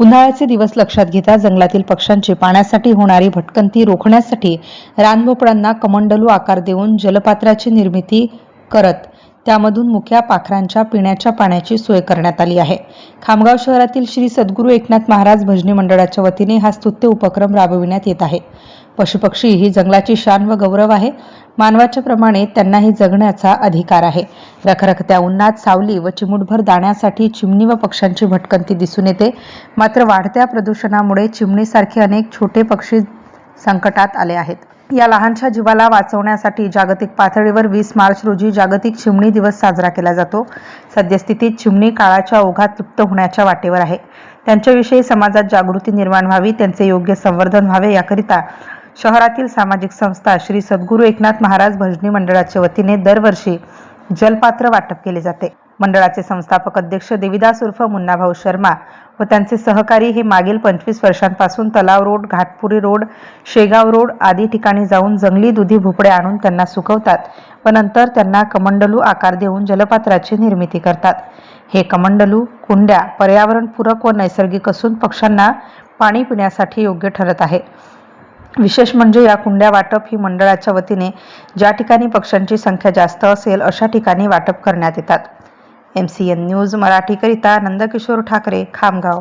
उन्हाळ्याचे दिवस लक्षात घेता जंगलातील पक्ष्यांची पाण्यासाठी होणारी भटकंती रोखण्यासाठी रानभोपळांना कमंडलू आकार देऊन जलपात्राची निर्मिती करत त्यामधून मुख्या पाखरांच्या पिण्याच्या पाण्याची सोय करण्यात आली आहे. खामगाव शहरातील श्री सद्गुरू एकनाथ महाराज भजनी मंडळाच्या वतीने हा स्तुत्य उपक्रम राबविण्यात येत आहे. पशुपक्षी ही जंगलाची शान व गौरव आहे. मानवाच्या प्रमाणे त्यांनाही जगण्याचा अधिकार आहे. रखरखत्या उन्हात सावली व चिमुटभर दाण्यासाठी चिमणी व पक्ष्यांची भटकंती दिसून येते. मात्र वाढत्या प्रदूषणामुळे चिमणीसारखे अनेक छोटे पक्षी संकटात आले आहेत. या लहानशा जीवाला वाचवण्यासाठी जागतिक पातळीवर वीस मार्च रोजी जागतिक चिमणी दिवस साजरा केला जातो. सद्यस्थितीत चिमणी काळाच्या ओघात लुप्त होण्याच्या वाटेवर आहे. त्यांच्याविषयी समाजात जागृती निर्माण व्हावी त्यांचे योग्य संवर्धन व्हावे याकरिता शहरातील सामाजिक संस्था श्री सद्गुरू एकनाथ महाराज भजनी मंडळाच्या वतीने दरवर्षी जलपात्र वाटप केले जाते. मंडळाचे संस्थापक अध्यक्ष देविदास उर्फ मुन्नाभाऊ शर्मा व त्यांचे सहकारी हे मागील पंचवीस वर्षांपासून तलाव road Ghatpuri road Shegaon road आदी ठिकाणी जाऊन जंगली दुधी भोपळे आणून त्यांना सुकवतात व नंतर त्यांना कमंडलू आकार देऊन जलपात्राची निर्मिती करतात. हे कमंडलू कुंड्या पर्यावरणपूरक व नैसर्गिक असून पक्ष्यांना पाणी पिण्यासाठी योग्य ठरत आहे. विशेष म्हणजे या कुंड्या वाटप ही मंडळाच्या वतीने ज्या ठिकाणी पक्ष्यांची संख्या जास्त असेल अशा ठिकाणी वाटप करण्यात येतात. एम सी एन न्यूज मराठीकरिता नंदकिशोर ठाकरे खामगाव.